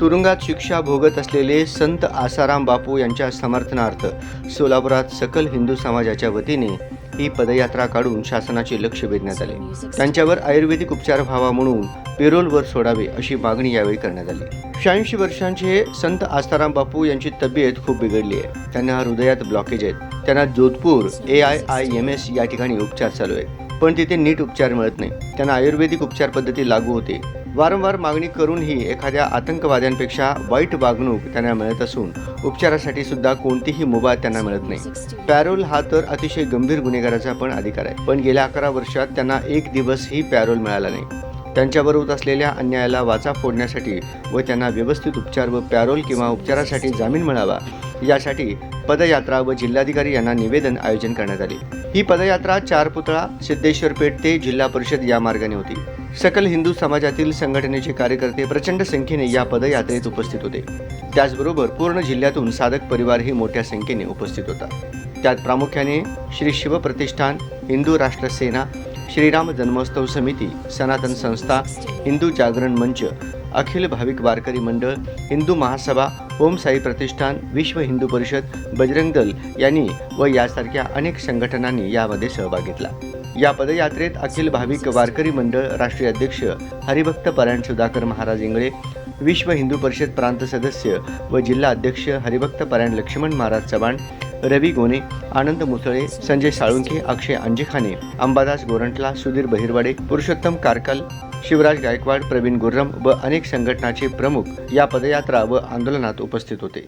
तुरुंगात शिक्षा भोगत असलेले संत आसाराम बापू यांच्या समर्थनार्थ सोलापुरात सकल हिंदू समाजाच्या वतीने ही पदयात्रा काढून शासनाचे लक्ष वेधण्यात आले. त्यांच्यावर आयुर्वेदिक उपचार व्हावा म्हणून पेरोलवर सोडावे अशी मागणी यावेळी करण्यात आली. शहाऐंशी वर्षांचे संत आसाराम बापू यांची तब्येत खूप बिघडली आहे. त्यांना हृदयात ब्लॉकेज आहेत. त्यांना Jodhpur A I I M S या ठिकाणी उपचार चालू आहेत. पण तिथे नीट उपचार मिळत नाही. त्यांना आयुर्वेदिक उपचार पद्धती लागू होते. वारंवार मागणी करूनही एखाद्या आतंकवाद्यांपेक्षा वाईट वागणूक त्यांना मिळत असून उपचारासाठी सुद्धा कोणतीही मुभा त्यांना मिळत नाही. पॅरोल हा तर अतिशय गंभीर गुन्हेगाराचा पण अधिकार आहे. पण गेल्या अकरा वर्षात त्यांना एक दिवसही पॅरोल मिळाला नाही. त्यांच्यावर होत असलेल्या अन्यायाला वाचा फोडण्यासाठी व त्यांना व्यवस्थित उपचार व पॅरोल किंवा उपचारासाठी जामीन मिळावा यासाठी पदयात्रा व जिल्हाधिकारी यांना निवेदन आयोजन करण्यात आले. ही पदयात्रा चार पुतळा सिद्धेश्वर पेठ ते जिल्हा परिषद या मार्गाने होती. सकल हिंदू समाजातील संघटनेचे कार्यकर्ते प्रचंड संख्येने या पदयात्रेत उपस्थित होते. त्याचबरोबर पूर्ण जिल्ह्यातून साधक परिवारही मोठ्या संख्येने उपस्थित होता. त्यात प्रामुख्याने श्री शिवप्रतिष्ठान हिंदू राष्ट्र सेना श्रीराम जन्मोत्सव समिती सनातन संस्था हिंदू जागरण मंच अखिल भाविक वारकरी मंडळ हिंदू महासभा ओम साई प्रतिष्ठान विश्व हिंदू परिषद बजरंग दल यांनी व यासारख्या अनेक संघटनांनी यामध्ये सहभाग घेतला. या पदयात्रेत अखिल भाविक वारकरी मंडळ राष्ट्रीय अध्यक्ष हरिभक्त परायण सुधाकर महाराज इंगळे विश्व हिंदू परिषद प्रांत सदस्य व जिल्हा अध्यक्ष हरिभक्त परायण लक्ष्मण महाराज चव्हाण रवी गोने आनंद मुसळे संजय साळुंखे अक्षय अंजेखाने अंबादास गोरंटला सुधीर बहिरवाडे पुरुषोत्तम कारकल शिवराज गायकवाड प्रवीण गुर्रम व अनेक संघटनाचे प्रमुख या पदयात्रा व आंदोलनात उपस्थित होते.